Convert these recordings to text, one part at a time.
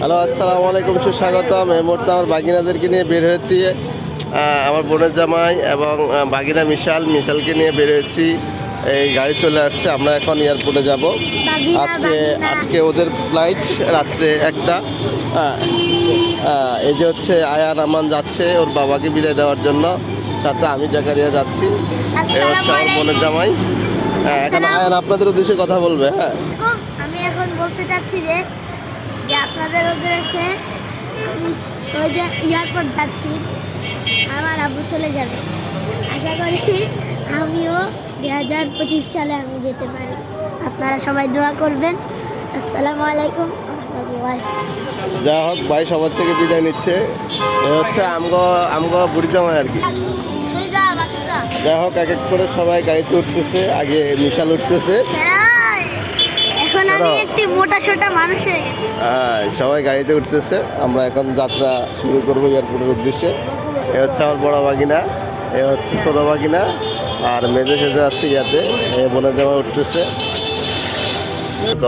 Hello আসসালামু আলাইকুম সুস্বাগতম। এই মুহূর্তে আমার বাগিনাদেরকে নিয়ে বের হয়েছি। আমার বোনের জামাই এবং বাগিনা মিশাল। মিশালকে নিয়ে বের হয়েছি। এই গাড়ি চলে আসছে আমরা এখন এয়ারপোর্টে যাব। আজকে আজকে ওদের ফ্লাইট রাত্রে একটা। এই যে হচ্ছে আয়া আমান যাচ্ছে ওর বাবাকে বিদায় দেওয়ার জন্য। সাথে আমি জাকারিয়া যাচ্ছি। এ হচ্ছে আমার বোনের জামাই। হ্যাঁ এখন আয়ান আপনাদের উদ্দেশ্যে কথা বলবে হ্যাঁ। আমি এখন বলতে চাচ্ছি যে যে আপনাদের উদ্দেশ্যে আমি সৌদি এয়ারপোর্ট যাচ্ছি আমার আব্বু চলে যাবে। আশা করি আমিও দুই হাজার পঁচিশ সালে আমি যেতে পারি। আপনারা সবাই দোয়া করবেন। আসসালামু আলাইকুম যা হোক ভাই সবার থেকে বিদায় নিচ্ছে। হচ্ছে আমগো আমগো বুড়ি জামাই আর কি। যাই হোক এক এক করে সবাই গাড়িতে উঠতেছে আগে মিশাল উঠতেছে। এখন একটি মোটা সোটা মানুষ হয়ে গেছি। সবাই গাড়িতে উঠতেছে। আমরা এখন যাত্রা শুরু করব এয়ারপোর্টের উদ্দেশ্যে। এ হচ্ছে আমার বড় বাগিনা এ হচ্ছে ছোটো বাগিনা আর মেজে সেজে আছে ইয়াতে। এ বোনের জামা উঠতেছে।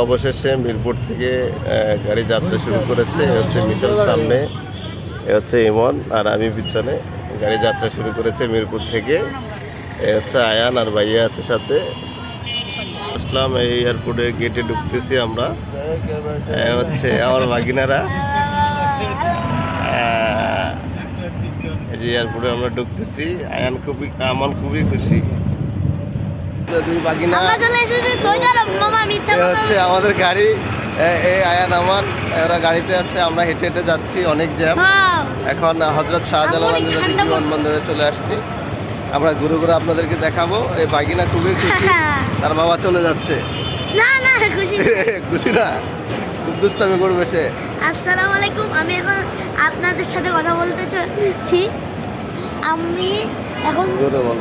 অবশেষে মিরপুর থেকে গাড়ি যাত্রা শুরু করেছে। এ হচ্ছে মিশাল সামনে এ হচ্ছে ইমন আর আমি পিছনে। গাড়ি যাত্রা শুরু করেছে মিরপুর থেকে। এ হচ্ছে আয়ান আর ভাইয়া আছে সাথে। আসলাম এই এয়ারপোর্টের গেটে ঢুকতেছি আমরা। এ হচ্ছে আমার বাগিনারা এই যে এয়ারপোর্টে আমরা ঢুকতেছি আয়ান খুবই আমান খুবই খুশি। আমরা হচ্ছে আমাদের গাড়ি এই আয়ান আমান ওরা গাড়িতে আছে আমরা হেঁটে হেঁটে যাচ্ছি অনেক জ্যাম। হ্যাঁ। এখন হজরত শাহজালাল আমার বিমানবন্দরে চলে আসছি। আমরা ঘুরে ঘুরে আপনাদেরকে দেখাবো এই বাগিনা খুবই খুশি। তার বাবা চলে যাচ্ছে। না না খুশি খুশি না? খুব দুষ্টামি করবে সে। আসসালামু আলাইকুম আমি এখন আপনাদের সাথে কথা বলতে চাচ্ছি। আমি এখন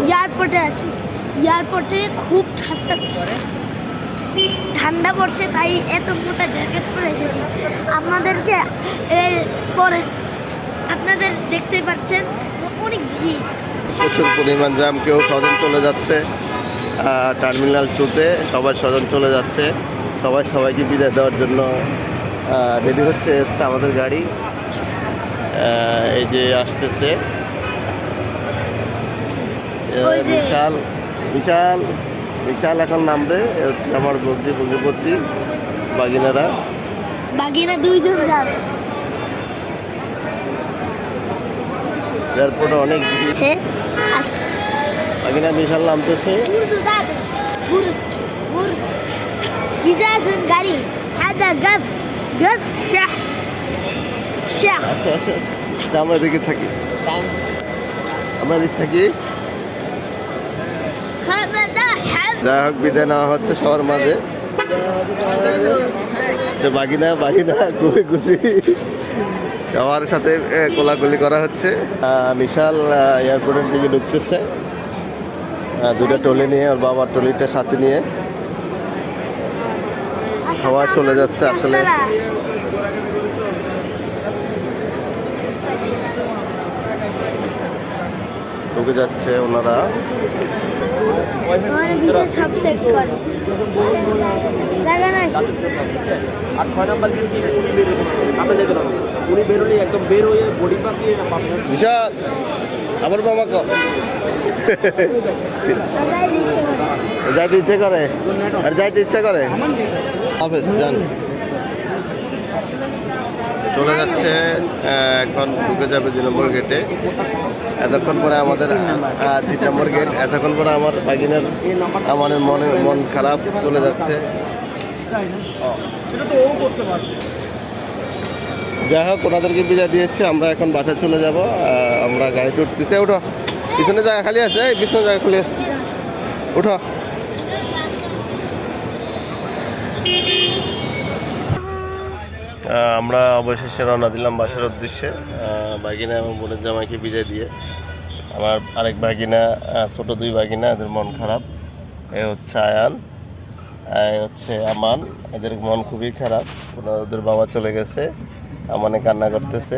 এয়ারপোর্টে আছি। এয়ারপোর্টে খুব ঠান্ডা পড়ে। ঠান্ডা পড়ছে তাই এত মোটা জ্যাকেট পরে এসেছি। আপনাদেরকে এই পরে আপনাদের দেখতে পাচ্ছেন অনেক ভিড়। প্রচুর পরিমাণ জ্যাম কেউ স্বজন চলে যাচ্ছে। টার্মিনাল টুতে সবাই স্বজন চলে যাচ্ছে। সবাই সবাইকে বিদায় দেওয়ার জন্য রেডি হচ্ছে হচ্ছে আমাদের গাড়ি। এই যে আসতেছে। বিশাল বিশাল বিশাল এখন নামবে হচ্ছে আমার বগরি বগ্রিপতি বাগিনারা। বাগিনা দুইজন যাবে এয়ারপোর্টে অনেক পাখিটা বিশাল নামতেছে। আমরা দেখে থাকি। আমরা দেখে থাকি। যাই হোক বিদায় নেওয়া হচ্ছে সবার মাঝে। বাগিনা বাগিনা খুবই খুশি। সবার সাথে কোলাকুলি করা হচ্ছে। বিশাল এয়ারপোর্টের দিকে ঢুকতেছে। দুটো টলি নিয়ে ওর বাবার টলিটা সাথে নিয়ে সবাই চলে যাচ্ছে আসলে। ঢুকে যাচ্ছে ওনারা। মানে আমরা মামা ক আমরাই যাইতে ইচ্ছে করে? আর যাইতে ইচ্ছে করে? যান। চলে যাচ্ছে এখন ঢুকে যাবে দুই নম্বর গেটে। এতক্ষণ পরে আমাদের তিন নম্বর গেট। এতক্ষণ পরে আমার বাগিনার আমার মনে, মন খারাপ, চলে যাচ্ছে। যাই হোক, ওনাদেরকে বিদায় দিয়েছে, আমরা এখন বাসায় চলে যাব আমরা গাড়িতে উঠতেছি। উঠো পিছনে জায়গা খালি আছে পিছনে জায়গা খালি আছে। উঠো। আমরা অবশেষে রওনা দিলাম বাসার উদ্দেশ্যে বাগিনা এবং বোনের জামাইকে বিদায় দিয়ে। আমার আরেক বাগিনা ছোট দুই বাগিনা এদের মন খারাপ। এ হচ্ছে আয়ান এ হচ্ছে আমান। এদের মন খুবই খারাপ ওনার ওদের বাবা চলে গেছে। আমানে কান্না করতেছে।